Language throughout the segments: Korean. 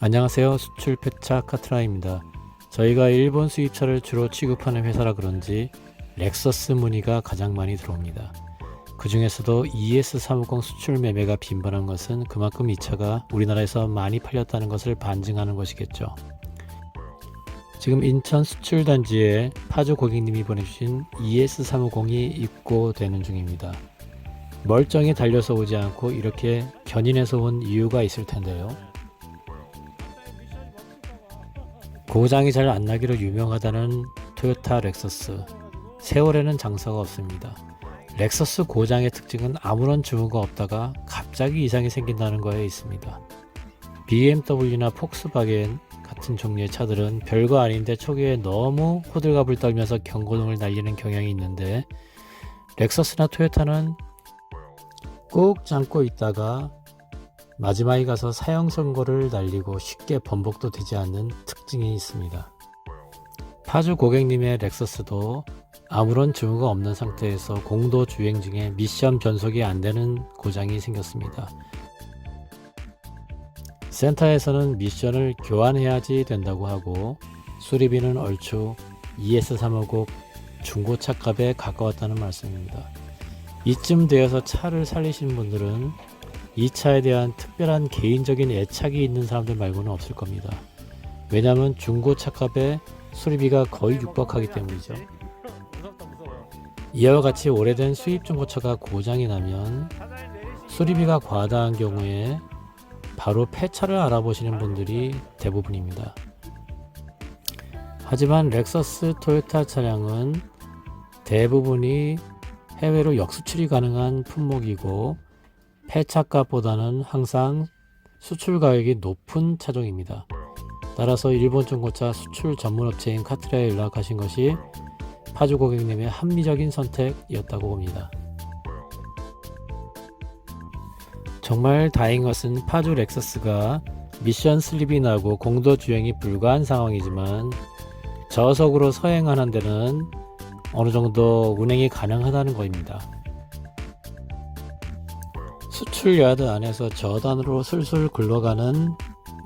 안녕하세요. 수출 폐차 카트라입니다. 저희가 일본 수입차를 주로 취급하는 회사라 그런지 렉서스 문의가 가장 많이 들어옵니다. 그 중에서도 ES350 수출 매매가 빈번한 것은 그만큼 이 차가 우리나라에서 많이 팔렸다는 것을 반증하는 것이겠죠. 지금 인천 수출단지에 파주 고객님이 보내주신 ES350이 입고되는 중입니다. 멀쩡히 달려서 오지 않고 이렇게 견인해서 온 이유가 있을 텐데요. 고장이 잘 안 나기로 유명하다는 토요타 렉서스. 세월에는 장사가 없습니다. 렉서스 고장의 특징은 아무런 징후가 없다가 갑자기 이상이 생긴다는 거에 있습니다. BMW나 폭스바겐 같은 종류의 차들은 별거 아닌데 초기에 너무 호들갑을 떨면서 경고등을 날리는 경향이 있는데 렉서스나 토요타는 꾹 참고 있다가 마지막에 가서 사형 선고를 날리고 쉽게 번복도 되지 않는 특징이 있습니다. 파주 고객님의 렉서스도 아무런 징후가 없는 상태에서 공도 주행 중에 미션 변속이 안 되는 고장이 생겼습니다. 센터에서는 미션을 교환해야지 된다고 하고 수리비는 얼추 ES350 중고차 값에 가까웠다는 말씀입니다. 이쯤 되어서 차를 살리신 분들은 이 차에 대한 특별한 개인적인 애착이 있는 사람들 말고는 없을 겁니다. 왜냐하면 중고차 값에 수리비가 거의 육박하기 때문이죠. 이와 같이 오래된 수입 중고차가 고장이 나면 수리비가 과다한 경우에 바로 폐차를 알아보시는 분들이 대부분입니다. 하지만 렉서스 토요타 차량은 대부분이 해외로 역수출이 가능한 품목이고 폐차값보다는 항상 수출 가격이 높은 차종입니다. 따라서 일본 중고차 수출 전문 업체인 카트라에 연락하신 것이 파주 고객님의 합리적인 선택이었다고 봅니다. 정말 다행인 것은 파주 렉서스가 미션 슬립이 나고 공도 주행이 불가한 상황이지만 저속으로 서행하는 데는 어느 정도 운행이 가능하다는 것입니다. 수출 야드 안에서 저단으로 술술 굴러가는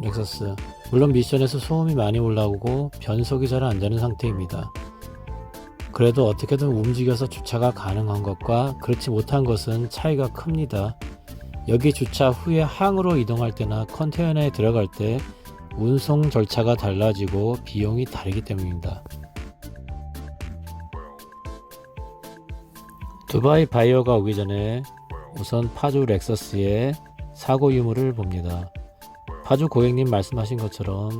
렉서스. 물론 미션에서 소음이 많이 올라오고 변속이 잘 안 되는 상태입니다. 그래도 어떻게든 움직여서 주차가 가능한 것과 그렇지 못한 것은 차이가 큽니다. 여기 주차 후에 항으로 이동할 때나 컨테이너에 들어갈 때 운송 절차가 달라지고 비용이 다르기 때문입니다. 두바이 바이어가 오기 전에 우선 파주 렉서스의 사고 유무를 봅니다. 파주 고객님 말씀하신 것처럼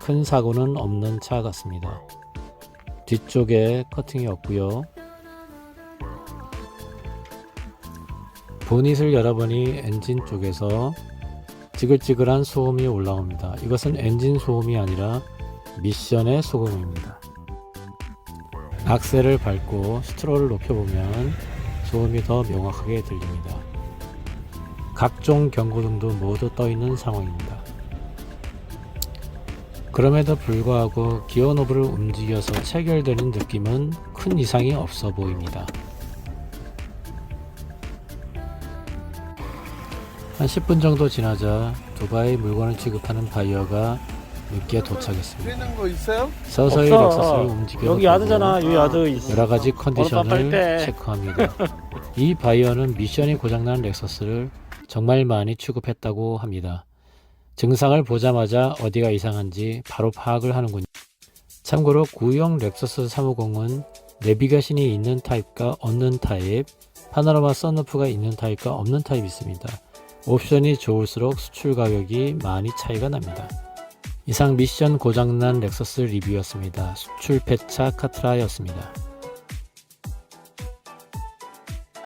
큰 사고는 없는 차 같습니다. 뒤쪽에 커팅이 없고요. 보닛을 열어보니 엔진 쪽에서 지글지글한 소음이 올라옵니다. 이것은 엔진 소음이 아니라 미션의 소음입니다. 악셀을 밟고 스트로를 높여보면 소음이 더 명확하게 들립니다. 각종 경고등도 모두 떠 있는 상황입니다. 그럼에도 불구하고 기어 노브를 움직여서 체결되는 느낌은 큰 이상이 없어 보입니다. 한 10분 정도 지나자 두바이 물건을 취급하는 바이어가 늦게 도착했습니다. 되는 거 있어요? 서서히 없어. 렉서스를 움직여 여기 야드잖아. 여기 야드 있어. 여러 가지 빨 컨디션을 때. 체크합니다. 이 바이어는 미션이 고장난 렉서스를 정말 많이 취급했다고 합니다. 증상을 보자마자 어디가 이상한지 바로 파악을 하는군요. 참고로 구형 렉서스 350은 내비게이션이 있는 타입과 없는 타입, 파노라마 썬루프가 있는 타입과 없는 타입이 있습니다. 옵션이 좋을수록 수출 가격이 많이 차이가 납니다. 이상 미션 고장난 렉서스 리뷰였습니다. 수출 폐차 카트라였습니다.